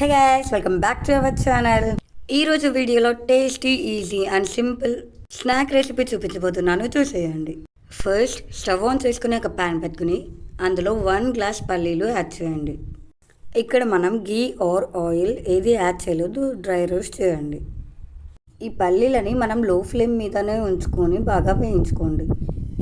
Hey guys welcome back to our channel ఈరోజు వీడియోలో tasty easy and simple snack recipe చూపించబోతున్నాను. చూసేయండి. First stove on చేసుకుని ఒక ప్యాన్ పెట్టుకుని అందులో వన్ గ్లాస్ పల్లీలు యాడ్ చేయండి. ఇక్కడ మనం గీ ఆర్ ఆయిల్ ఏది యాడ్ చేయలేదు డ్రై రోస్ట్ చేయండి. ఈ పల్లీలని మనం లో ఫ్లేమ్ మీదనే ఉంచుకొని బాగా వేయించుకోండి.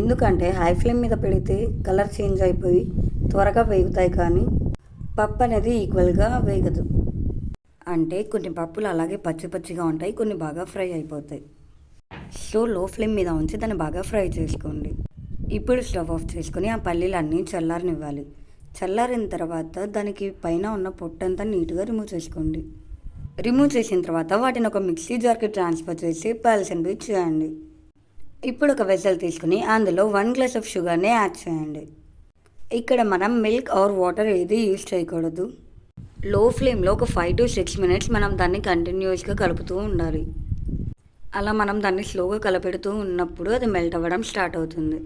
ఎందుకంటే హై ఫ్లేమ్ మీద పెడితే కలర్ చేంజ్ అయిపోయి త్వరగా వేగుతాయి కానీ పప్పు అనేది ఈక్వల్గా వేగదు. అంటే కొన్ని పప్పులు అలాగే పచ్చి పచ్చిగా ఉంటాయి కొన్ని బాగా ఫ్రై అయిపోతాయి. సో లో ఫ్లేమ్ మీద ఉంచి దాన్ని బాగా ఫ్రై చేసుకోండి. ఇప్పుడు స్టవ్ ఆఫ్ చేసుకొని ఆ పల్లీలన్నీ చల్లారనివ్వాలి. చల్లారిన తర్వాత దానికి పైన ఉన్న పొట్టంతా నీట్గా రిమూవ్ చేసుకోండి. రిమూవ్ చేసిన తర్వాత వాటిని ఒక మిక్సీ జార్కి ట్రాన్స్ఫర్ చేసి పల్సన్ చేయండి. ఇప్పుడు ఒక వెసల్ తీసుకుని అందులో వన్ గ్లాస్ ఆఫ్ షుగర్ని యాడ్ చేయండి. ఇక్కడ మనం మిల్క్ ఆర్ వాటర్ ఏది యూజ్ చేయకూడదు. లో ఫ్లేమ్లో ఒక ఫైవ్ టు సిక్స్ మినిట్స్ మనం దాన్ని కంటిన్యూస్గా కలుపుతూ ఉండాలి. అలా మనం దాన్ని స్లోగా కలపెడుతూ ఉన్నప్పుడు అది మెల్ట్ అవ్వడం స్టార్ట్ అవుతుంది.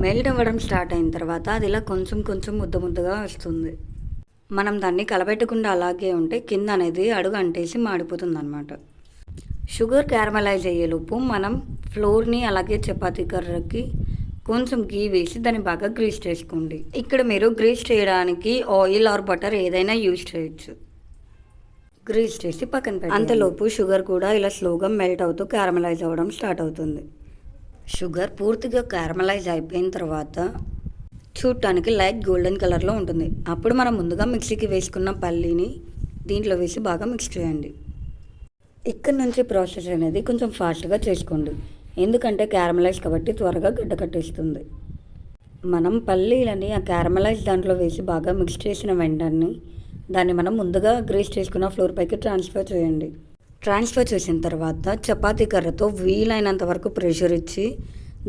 మెల్ట్ అవ్వడం స్టార్ట్ అయిన తర్వాత అది ఇలా కొంచెం కొంచెం ముద్ద ముద్దగా వస్తుంది. మనం దాన్ని కలపెట్టకుండా అలాగే ఉంటే కింద అనేది అడుగు అంటేసి మాడిపోతుంది అనమాట షుగర్ క్యారమలైజ్ అయ్యేలోపు మనం ఫ్లోర్ని అలాగే చపాతీ కర్రకి కొంచెం గీ వేసి దాన్ని బాగా గ్రీస్ చేసుకోండి. ఇక్కడ మీరు గ్రీస్ చేయడానికి ఆయిల్ ఆర్ బటర్ ఏదైనా యూజ్ చేయొచ్చు. గ్రీస్ చేసి పక్కన పెట్టి అంతలోపు షుగర్ కూడా ఇలా స్లోగా మెల్ట్ అవుతూ క్యారమలైజ్ అవ్వడం స్టార్ట్ అవుతుంది. షుగర్ పూర్తిగా క్యారమలైజ్ అయిపోయిన తర్వాత చూడటానికి లైట్ గోల్డెన్ కలర్లో ఉంటుంది. అప్పుడు మనం ముందుగా మిక్సీకి వేసుకున్న పల్లీని దీంట్లో వేసి బాగా మిక్స్ చేయండి. ఇక్కడ నుంచి ప్రాసెస్ అనేది కొంచెం ఫాస్ట్గా చేసుకోండి. ఎందుకంటే క్యారమలైజ్ కాబట్టి త్వరగా గడ్డ కట్టేస్తుంది. మనం పల్లీలని ఆ క్యారమలైజ్ దాంట్లో వేసి బాగా మిక్స్ చేసిన వెంటనే దాన్ని మనం ముందుగా గ్రేస్ చేసుకున్న ఫ్లోర్ పైకి ట్రాన్స్ఫర్ చేయండి. ట్రాన్స్ఫర్ చేసిన తర్వాత చపాతీ కర్రతో వీలైనంత వరకు ప్రెషర్ ఇచ్చి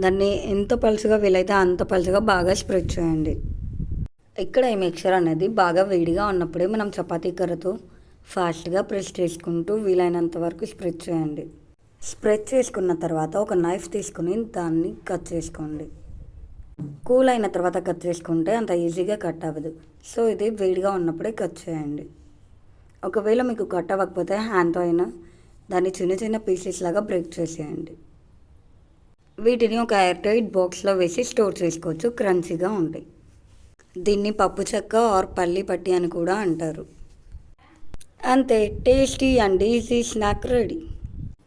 దాన్ని ఎంత పలుసుగా వీలైతే అంత పలుసుగా బాగా స్ప్రెడ్ చేయండి. ఇక్కడ ఈ మిక్చర్ అనేది బాగా వేడిగా ఉన్నప్పుడే మనం చపాతీ కర్రతో ఫాస్ట్గా ప్రెస్ చేసుకుంటూ వీలైనంత వరకు స్ప్రెడ్ చేయండి. స్ప్రెడ్ చేసుకున్న తర్వాత ఒక నైఫ్ తీసుకుని దాన్ని కట్ చేసుకోండి. కూల్ అయిన తర్వాత కట్ చేసుకుంటే అంత ఈజీగా కట్ అవ్వదు. సో ఇది వేడిగా ఉన్నప్పుడే కట్ చేయండి. ఒకవేళ మీకు కట్ అవ్వకపోతే హ్యాండ్తో అయినా దాన్ని చిన్న చిన్న పీసెస్ లాగా బ్రేక్ చేసేయండి. వీటిని ఒక ఎయిర్ టైట్ బాక్స్లో వేసి స్టోర్ చేసుకోవచ్చు. క్రంచీగా ఉంటాయి. దీన్ని పప్పు చెక్క ఆర్ పల్లి పట్టి అని కూడా అంటారు. అంతే. Tasty and easy snack ready.